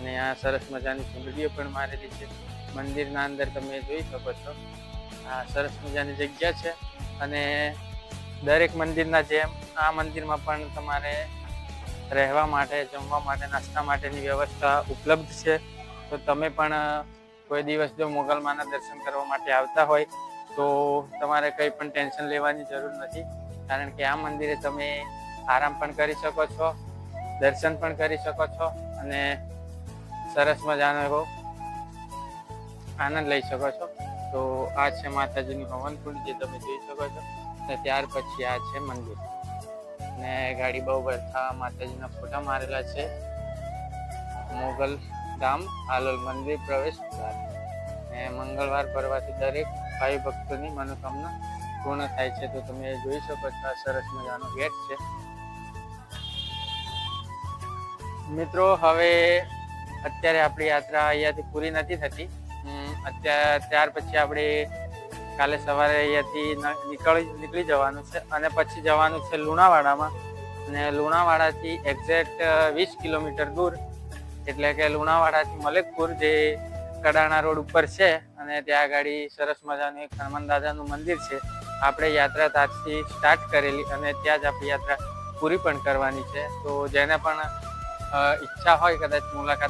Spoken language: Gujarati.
અને આ સરસ મજાની ચૂંદડીઓ પણ મારેલી છે. મંદિરના અંદર તમે જોઈ શકો છો. આ સરસ મજાની જગ્યા છે અને દરેક મંદિરના જેમ આ મંદિરમાં પણ તમારે રહેવા માટે, જમવા માટે, નાસ્તા માટેની વ્યવસ્થા ઉપલબ્ધ છે. તો તમે પણ કોઈ દિવસ જો મોગલમાના દર્શન કરવા માટે આવતા હોય, તો તમારે કંઈ પણ ટેન્શન લેવાની જરૂર નથી. કારણ કે આ મંદિરે તમે આરામ પણ કરી શકો છો, દર્શન પણ કરી શકો છો અને સરસ મજાનો એવો આનંદ લઈ શકો છો. તો આ છે માતાજીની હવનકુંડ જે તમે જોઈ શકો છો. અને ત્યાર પછી આ છે મંદિર. ને ગાડી બહુ બધા માતાજીના ફોટા મારેલા છે. મોગલ ધામ, હાલોલ મંદિર, પ્રવેશ દ્વાર. ને મંગળવાર પરવાથી દરેક ભાઈ ભક્તોની મનોકામના પૂર્ણ થાય છે. તો તમે જોઈ શકો છો, આ સરસ મજાનો ગેટ છે. મિત્રો, હવે અત્યારે આપણી યાત્રા અહીંયાથી પૂરી નથી થતી. અત્યારે ત્યાર પછી આપણે કાલે સવારે અહીંયાથી નીકળી નીકળી જવાનું છે અને પછી જવાનું છે લુણાવાડામાં. અને લુણાવાડાથી એક્ઝેક્ટ વીસ કિલોમીટર દૂર. એટલે કે લુણાવાડાથી મલેકપુર જે કડાણા રોડ ઉપર છે અને ત્યાં આગળ સરસ મજાનું એક હનુમાન દાદાનું મંદિર છે. આપણે યાત્રા ત્યાંથી સ્ટાર્ટ કરેલી અને ત્યાં જ આપણી યાત્રા પૂરી પણ કરવાની છે. તો જેને પણ ઈચ્છા હોય કદાચ મુલાકાત